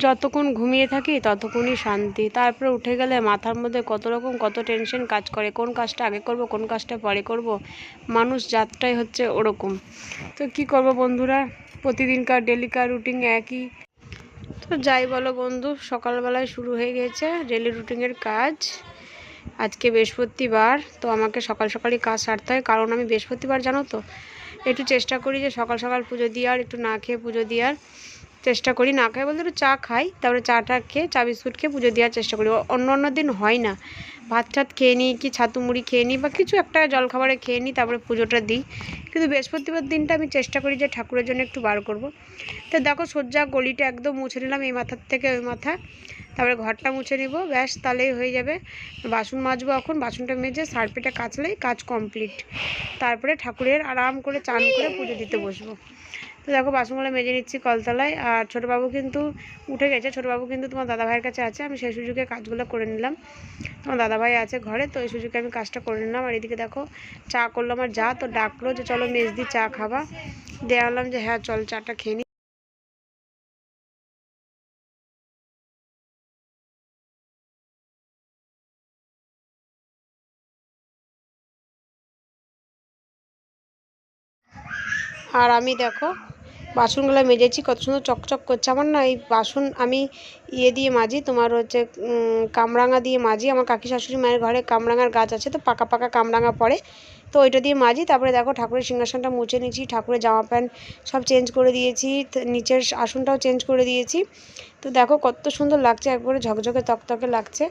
যতক্ষণ ঘুমিয়ে থাকি ততক্ষণই শান্তি। তারপরে উঠে গেলে মাথার মধ্যে কত রকম কত টেনশন কাজ করে, কোন কাজটা আগে করব, কোন কাজটা পরে করব। মানুষ যাত্রাই হচ্ছে ওরকম। তো কি করব বন্ধুরা? প্রতিদিনকার ডেলিকার রুটিন একই। তো যাই বলো বন্ধু, সকালবেলায় শুরু হয়ে গেছে ডেলি রুটিনের কাজ। আজকে বৃহস্পতিবার, তো আমাকে সকাল সকালই কাজ সারতে হয়। কারণ আমি বৃহস্পতিবার, জানো তো? একটু চেষ্টা করি যে সকাল সকাল পুজো দেওয়ার একটু না খেয়ে পুজো দেওয়ার চেষ্টা করি, না খাই বলতে চা খাই, তারপরে চাটা খেয়ে, চা বিস্কুট খেয়ে পুজো দেওয়ার চেষ্টা করি। অন্য অন্য দিন হয় না। ভাত টাত খেয়ে নিই কি ছাতু মুড়ি খেয়ে নিই বা কিছু একটা জলখাবারে খেয়ে নিই, তারপরে পুজোটা দিই। কিন্তু বৃহস্পতিবার দিনটা আমি চেষ্টা করি যে ঠাকুরের জন্য একটু বার করব। তো দেখো সজ্জা গলিটা একদম মুছে নিলাম, এই মাথার থেকে ওই মাথা। তারপরে ঘরটা মুছে নিব, ব্যাস তাহলেই হয়ে যাবে। বাসন মাজবো এখন, বাসনটা মেজে সার্ফেটা কাচলেই কাজ কমপ্লিট। তারপরে ঠাকুরের আরাম করে চান করে পুজো দিতে বসবো। দেখো, বাসনগুলো মেজে নিচ্ছি কলতলায়। আর ছোটোবাবু কিন্তু উঠে গেছে। ছোটোবাবু কিন্তু তোমার দাদাভাইয়ের কাছে আছে। আমি সেই সুযোগে কাজগুলো করে নিলাম। তোমার দাদাভাই আছে ঘরে, তো এই সুযোগে আমি কাজটা করে নিলাম। আর এদিকে দেখো, চা করল আমার যা তো ডাকলো যে চলো মেজদি চা খাবা। দেওয়ালাম যে হ্যাঁ চল চাটা খেয়ে নি। আর আমি দেখো বাসনগুলো মেজেছি, কত সুন্দর চকচক করছে। আমার না এই বাসন আমি ইয়ে দিয়ে মাজি, তোমার হচ্ছে কামরাঙা দিয়ে মাজি। আমার কাকি শাশুড়ি মায়ের ঘরে কামরাঙার গাছ আছে, তো পাকা পাকা কামরাঙা পড়ে। তো ওইটা দিয়ে মাজি, তারপরে দেখো ঠাকুরের সিংহাসনটা মুছে নিয়েছি, ঠাকুরের জামা প্যান্ট সব চেঞ্জ করে দিয়েছি নিচের আসনটাও চেঞ্জ করে দিয়েছি। তো দেখো কত সুন্দর লাগছে, একবারে ঝকঝকে তকতকে লাগছে।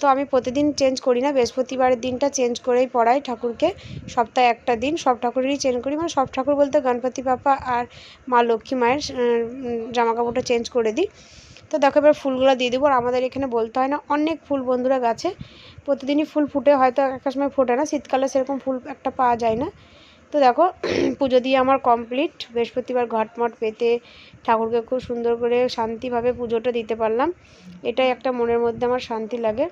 তো আমি প্রতিদিন চেঞ্জ করি না, বৃহস্পতিবারের দিনটা চেঞ্জ করেই পড়াই ঠাকুরকে, সপ্তাহে একটা দিন, সব ঠাকুরেরই চেঞ্জ করি। মানে সব ঠাকুর বলতে গণপতি বাপ্পা আর মা লক্ষ্মী মায়ের জামা কাপড়টা চেঞ্জ করে দিই। তো দেখো এবার ফুলগুলো দিয়ে দেবো, আর আমাদের এখানে বলতে হয় না, অনেক ফুল বন্ধুরা গাছে, প্রতিদিনই ফুল ফুটে, হয়তো একটা সময় ফোটে না, শীতকালে সেরকম ফুল একটা পাওয়া যায় না। তো দেখো, পুজো দিয়ে আমার কমপ্লিট বৃহস্পতিবার ঘটমট পেতে ঠাকুরকে খুব সুন্দর করে শান্তিভাবে পুজোটা দিতে পারলাম। এটাই একটা মনের মধ্যে আমার শান্তি লাগে।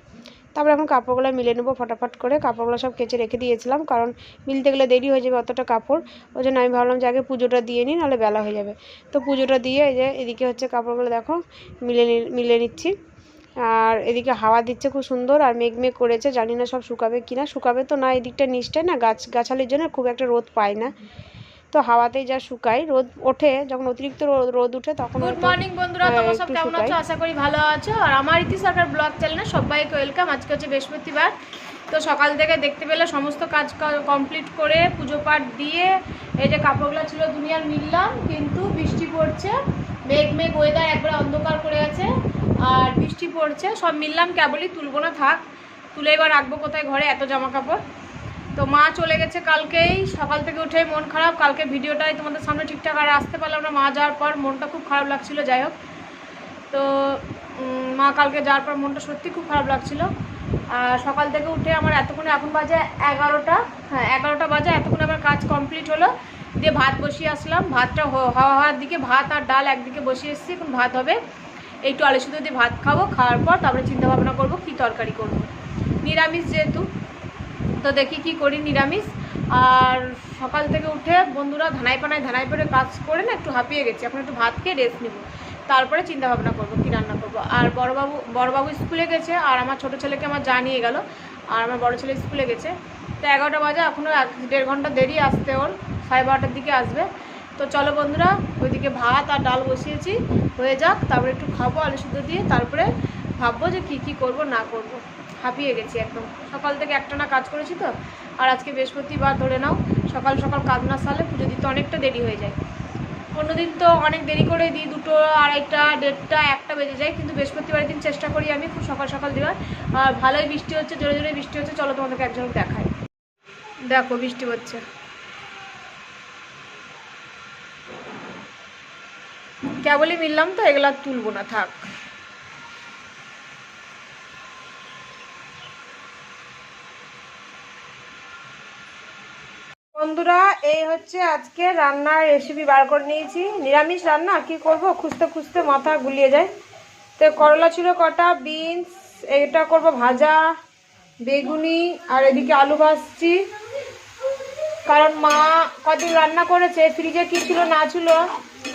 তারপরে এখন কাপড়গুলো মিলে নেব ফটাফট করে। কাপড়গুলো সব কেচে রেখে দিয়েছিলাম, কারণ মিলতে গেলে দেরি হয়ে যাবে অতটা কাপড়। ওই জন্য আমি ভাবলাম যে আগে পুজোটা দিয়ে নিই, নাহলে বেলা হয়ে যাবে। তো পুজোটা দিয়ে এই যে এদিকে হচ্ছে কাপড়গুলো দেখো, মিলে মিলে নিচ্ছি। আর এদিকে হাওয়া দিচ্ছে খুব সুন্দর, আর মেঘ মেঘ করেছে, জানি না সব শুকাবে কিনা। শুকাবে তো না, এদিকটা নিচটায় না, গাছ গাছালির জন্য খুব একটা রোদ পায় না। তো হাওয়াতেই যা শুকায় রোদ ওঠে যখন অতিরিক্ত রোদ উঠে তখন গুড মর্নিং বন্ধুরা আহ, তোমরা সব কেমন আছো? আশা করি ভালো আছো। আর আমার ইতি সরকার ব্লগ চ্যানেলে সবাইকে ওয়েলকাম আজকে হচ্ছে বৃহস্পতিবার। তো সকাল থেকে দেখতে পেলে সমস্ত কাজ কমপ্লিট করে পুজো পাঠ দিয়ে এই যে কাপড়গুলো ছিল দুনিয়ার মিললাম কিন্তু বৃষ্টি পড়ছে। মেঘ মেঘ ওয়েদার একবারে অন্ধকার করে আছে। আর বৃষ্টি পড়ছে সব মিললাম কেবলই তুলবো না থাক। তুলে এবার রাখব কোথায়? ঘরে এত জামা কাপড় তো মা চলে গেছে কালকেই, সকাল থেকে উঠে মন খারাপ, কালকে ভিডিওটাই তোমাদের সামনে ঠিকঠাক আর আসতে পারলাম না। মা যাওয়ার পর মনটা খুব খারাপ লাগছিল, যাই হোক। তো মা কালকে যাওয়ার পর মনটা সত্যি খুব খারাপ লাগছিল। আর সকাল থেকে উঠে আমার এতক্ষণে এখন বাজে এগারোটা। হ্যাঁ এগারোটা বাজে, এতক্ষণে আমার কাজ কমপ্লিট হলো। দিয়ে ভাত বসিয়ে আসলাম। ভাতটা হওয়া হওয়ার দিকে ভাত আর ডাল একদিকে বসিয়ে এসেছি, এখন ভাত হবে। একটু আলু সিদ্ধ দিয়ে ভাত খাব, খাওয়ার পর তারপরে চিন্তা ভাবনা করব, কী তরকারি করব। নিরামিষ যেহেতু তো দেখি কি করি, নিরামিষ। আর সকাল থেকে উঠে বন্ধুরা ধানাই পানায় ধানাই পানায় কাজ করে না একটু হাঁপিয়ে গেছি। এখন একটু ভাত খেয়ে রেস্ট নেব। তারপরে চিন্তা ভাবনা করব, কী রান্না করব। আর বড়বাবু বড়বাবু স্কুলে গেছে আর আমার ছোটো ছেলেকে আমার জানিয়ে গেল। আর আমার বড় ছেলে স্কুলে গেছে। তো এগারোটা বাজে এখনও এক, দেড় ঘণ্টা দেরি আসতে ওর। সাড়ে বারোটার দিকে আসবে। তো চলো বন্ধুরা, ওইদিকে ভাত আর ডাল বসিয়েছি। হয়ে যাক, তারপরে একটু খাব আলু সিদ্ধ দিয়ে। তারপরে ভাববো যে কী কী করব, না করব। হাঁপিয়ে গেছি একদম। সকাল থেকে একটানা কাজ করেছি তো, আর আজকে বৃহস্পতিবার ধরে নাও, সকাল সকাল কাজ না সারলে পুজো দিতে অনেকটা দেরি হয়ে যায়। অন্যদিন তো অনেক দেরি করে দিই, দুটো আড়াইটা, দেড়টা, একটা বেজে যায়, কিন্তু বৃহস্পতিবার দিন চেষ্টা করি আমি খুব সকাল সকাল দেওয়ার। আর ভালোই বৃষ্টি হচ্ছে, জোরে জোরে বৃষ্টি হচ্ছে, চলো তোমাদেরকে একজন দেখাই। দেখো, বৃষ্টি হচ্ছে। কেবলই মিললাম তো, এগুলো তুলবো না, থাক। বন্ধুরা, এই হচ্ছে আজকে রান্নার রেসিপি বার করে নিয়েছি। নিরামিষ রান্না, কি করব? খুঁজতে খুঁজতে মাথা গুলিয়ে যায়। তো করলা ছিল কটা বিনস এটা করব ভাজা, বেগুনি, আর এদিকে আলু ভাজছি। কারণ মা কদিন রান্না করেছে ফ্রিজে কি ছিল না ছিল,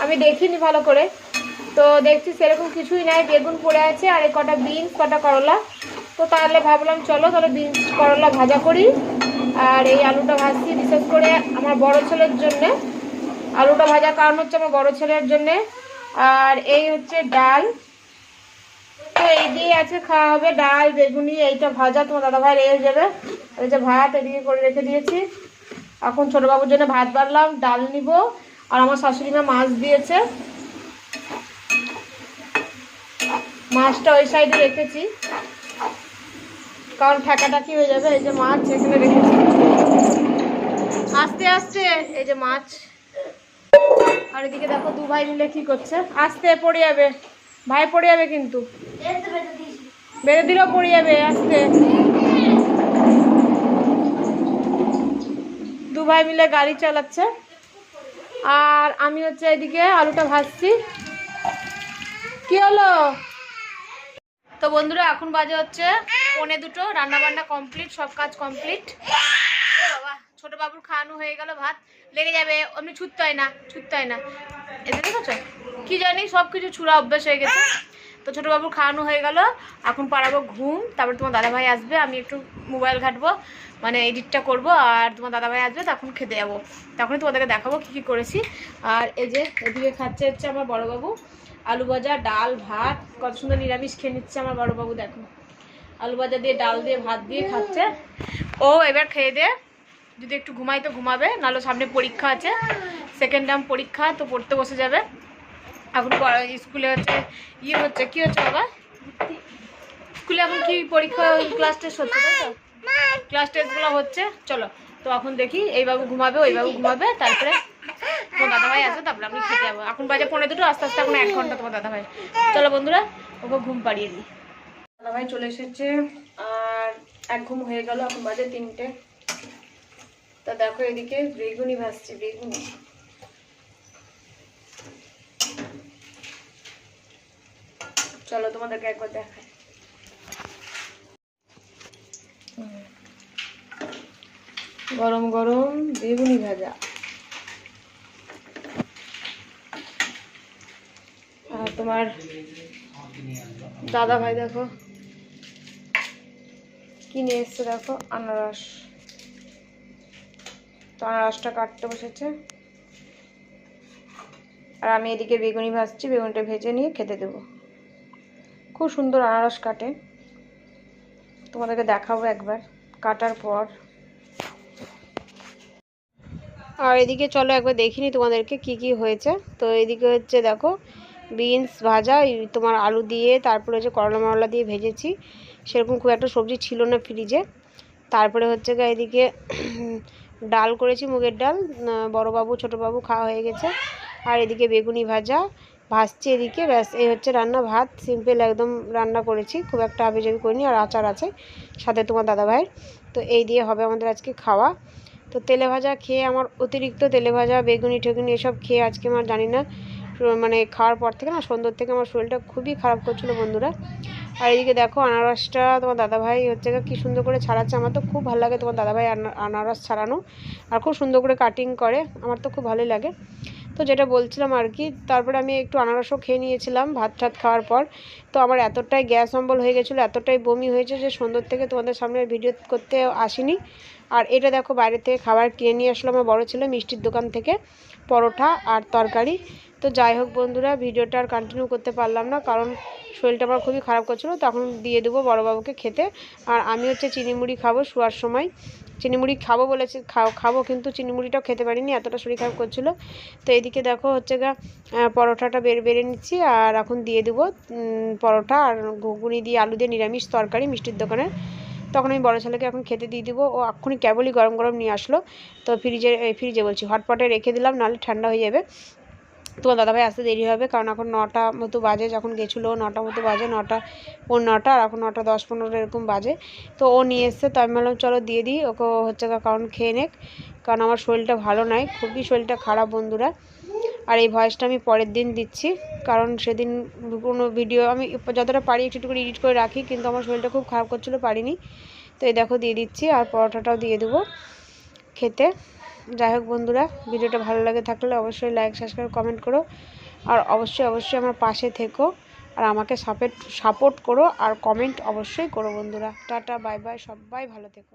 আমি দেখিনি ভালো করে। তো দেখছি সেরকম কিছুই নাই, বেগুন পড়ে আছে, আর কটা বিনস কটা করলা। তো তাহলে ভাবলাম, চলো তাহলে বিনস করলা ভাজা করি। আর এই আলুটা ভাজছি বিশেষ করে আমার বড় ছেলের জন্যে। আলুটা ভাজার কারণ হচ্ছে আমার বড় ছেলের জন্যে। আর এই হচ্ছে ডাল। তো এই দিয়ে আছে খাওয়া হবে ডাল, বেগুনি, এইটা ভাজা। তোমার দাদা ভাই রেখে যাবে যে ভাত এদিকে করে রেখে দিয়েছি। এখন ছোট বাবুর জন্য ভাত বাড়লাম, ডাল নিব। আর আমার শাশুড়ি মা মাছ দিয়েছে। মাছটা ওই সাইডে রেখেছি। কারণ ঠেকাটাকি হয়ে যাবে? এই যে মাছ এখানে রেখেছি। আস্তে আস্তে। এই যে মাছ। আর এদিকে দেখো দু ভাই মিলে কি করছে। আস্তে, পড়ে যাবে। ভাই, পড়ে যাবে কিন্তু। বেড়ে দিলেও পড়ে যাবে, আস্তে। দু ভাই মিলে গাড়ি চালাচ্ছে। আর আমি হচ্ছে এদিকে আলুটা ভাজছি। কি হলো? তো বন্ধুরা, এখন বাজে হচ্ছে পনে দুটো রান্না বান্না কমপ্লিট সব কাজ কমপ্লিট বাবা, ছোট বাবুর খাওয়ানো হয়ে গেল ভাত। লেগে যাবে, অমনি ছুটতে হয় না ছুটতে হয় না। এতে দেখেছ? কি জানি সব কিছু ছুড়া অভ্যেস হয়ে গেছে। তো ছোট বাবুর খাওয়ানো হয়ে গেল। এখন পারাবো ঘুম। তারপর তোমার দাদাভাই আসবে, আমি একটু মোবাইল ঘাটবো। মানে এডিটটা করব, আর তোমার দাদাভাই আসবে, তখন খেতে যাব। তখনই তোমাদেরকে দেখাবো কী কী করেছি। আর এই যে, এদিকে খাচ্ছে হচ্ছে আমার বড়োবাবু আলু ভাজা, ডাল, ভাত। কত সুন্দর নিরামিষ খেয়ে নিচ্ছে আমার বড়োবাবু দেখো। আলু ভাজা দিয়ে ডাল দিয়ে ভাত দিয়ে খাচ্ছে। ও এবার খেয়ে দে যদি একটু ঘুমাই তো ঘুমাবে, নাহলে সামনে পরীক্ষা আছে। সেকেন্ড টার্ম পরীক্ষা, তো পড়তে বসে যাবে। এখন স্কুলে হচ্ছে ইয়ে হচ্ছে, কি হচ্ছে বাবা? স্কুলে এখন কি পরীক্ষা ক্লাস টেস্ট হচ্ছে, তাই তো? ক্লাস টেস্টগুলো হচ্ছে, চলো। তো এখন দেখি, এই বাবু ঘুমাবে, ওই বাবু ঘুমাবে, তারপরে তোমার দাদাভাই আসবে, তারপরে আমি খেতে যাব। এখন বাজে পনেরো দুটো, আস্তে আস্তে এখন এক ঘণ্টা তোমার দাদাভাই। চলো বন্ধুরা, ওকে ঘুম পাড়িয়ে দিই। দাদাভাই চলে এসেছে, আর এক ঘুম হয়ে গেল, এখন বাজে তিনটে। তা দেখো এদিকে বেগুনি ভাসছে বেগুনি। চলো তোমাদেরকে একবার হুম। গরম গরম বেগুনি ভাজা। আর তোমার দাদা ভাই দেখো। কি নিয়ে এসছে দেখো, আনারস। তো আনারসটা কাটতে বসেছে। আর আমি এদিকে বেগুনি ভাজছি, বেগুনটা ভেজে নিয়ে খেতে দেবো। খুব সুন্দর আনারস কাটে। তোমাদেরকে দেখাবো একবার, কাটার পর। আর এদিকে চলো একবার দেখিনি তোমাদেরকে কি কি হয়েছে। তো এদিকে হচ্ছে দেখো, বিনস ভাজা তোমার আলু দিয়ে, তারপরে হচ্ছে করলা মরলা দিয়ে ভেজেছি। সেরকম খুব একটা সবজি ছিল না ফ্রিজে তারপরে হচ্ছে গা এদিকে ডাল করেছি, মুগের ডাল। বড়বাবু ছোটোবাবু খাওয়া হয়ে গেছে। আর এদিকে বেগুনি ভাজা। ভাজছি এদিকে, ব্যাস, এই হচ্ছে রান্না ভাত। সিম্পল একদম রান্না করেছি, খুব একটা আবেজাবি করিনি, আর আচার আছে সাথে তোমার দাদাভাইয়ের। তো এই দিয়ে হবে আমাদের আজকে খাওয়া। তো তেলে ভাজা খেয়ে আমার অতিরিক্ত তেলে ভাজা, বেগুনি ঠেগুনি এসব খেয়ে আজকে আমার জানি না মানে খাওয়ার পর থেকে না সন্ধ্যের থেকে আমার শরীরটা খুবই খারাপ করছিল বন্ধুরা। আর এদিকে দেখো আনারসটা তোমার দাদাভাই হচ্ছে কি সুন্দর করে ছাড়াচ্ছে। আমার তো খুব ভালো লাগে তোমার দাদাভাই আনা- আনারস ছাড়ানো। আর খুব সুন্দর করে কাটিং করে। আমার তো খুব ভালোই লাগে। তো যেটা বলছিলাম আর কি, তারপরে আমি একটু আনারসও খেয়ে নিয়েছিলাম ভাত টাত খাওয়ার পর। তো আমার এতটাই গ্যাস অম্বল হয়ে গেছিল, এতটাই বমি হয়েছে যে সন্ধ্যের থেকে তোমাদের সামনে ভিডিও করতে আসিনি। আর এটা দেখো বাইরে থেকে খাবার কিনে নিয়ে আসলো আমার বড় ছেলে মিষ্টির দোকান থেকে। পরোটা আর তরকারি। তো যাই হোক বন্ধুরা, ভিডিওটা আর কন্টিনিউ করতে পারলাম না, কারণ শরীরটা আমার খুবই খারাপ করছিল তখন দিয়ে দেবো বড়োবাবুকে খেতে। আর আমি হচ্ছে চিনি মুড়ি খাব শোয়ার সময়। চিনি মুড়ি খাব বলেছি, খাও, খাব কিন্তু চিনি মুড়িটাও খেতে পারিনি, এতটা শরীর খারাপ করছিল। তো এদিকে দেখো হচ্ছে গা পরোটাটা বের, বেড়ে নিচ্ছি, আর এখন দিয়ে দেবো পরোটা আর ঘুগনি দিয়ে আলু দিয়ে নিরামিষ তরকারি মিষ্টির দোকানে। তখন আমি বড়ো ছেলেকে এখন খেতে দিয়ে দিব, ও এক্ষুনি কেবলই গরম গরম নিয়ে আসলো। তো ফ্রিজে ফ্রিজে বলছি হটপটে রেখে দিলাম, নাহলে ঠান্ডা হয়ে যাবে। তোমার দাদাভাই আসতে দেরি হবে, কারণ এখন নটা মতো বাজে, যখন গেছিল নটা মতো বাজে, নটা ও নটা, আর এখন নটা দশ পনেরো এরকম বাজে। তো ও নিয়ে এসছে, তো আমি বললাম, চলো দিয়ে দিই, ওকে হচ্ছে কারণ খেয়ে নেক, কারণ আমার শরীরটা ভালো নয় খুবই শরীরটা খারাপ বন্ধুরা। আর এই ভয়েসটা আমি পরের দিন দিচ্ছি, কারণ সেদিন কোনো ভিডিও আমি যতটা পারি একটু একটু এডিট করে রাখি, কিন্তু আমার শরীরটা খুব খারাপ করছিল, পারিনি। তো এই দেখো, দিয়ে দিচ্ছি, আর পরোটাটাও দিয়ে দেবো খেতে। যাই হোক বন্ধুরা, ভিডিওটা ভালো লাগে থাকলে অবশ্যই লাইক সাবস্ক্রাইব কমেন্ট করো। আর অবশ্যই অবশ্যই আমার পাশে থেকো আর আমাকে সাপোর্ট সাপোর্ট করো আর কমেন্ট অবশ্যই করো বন্ধুরা। টাটা বাই বাই সবাই ভালো থেকো।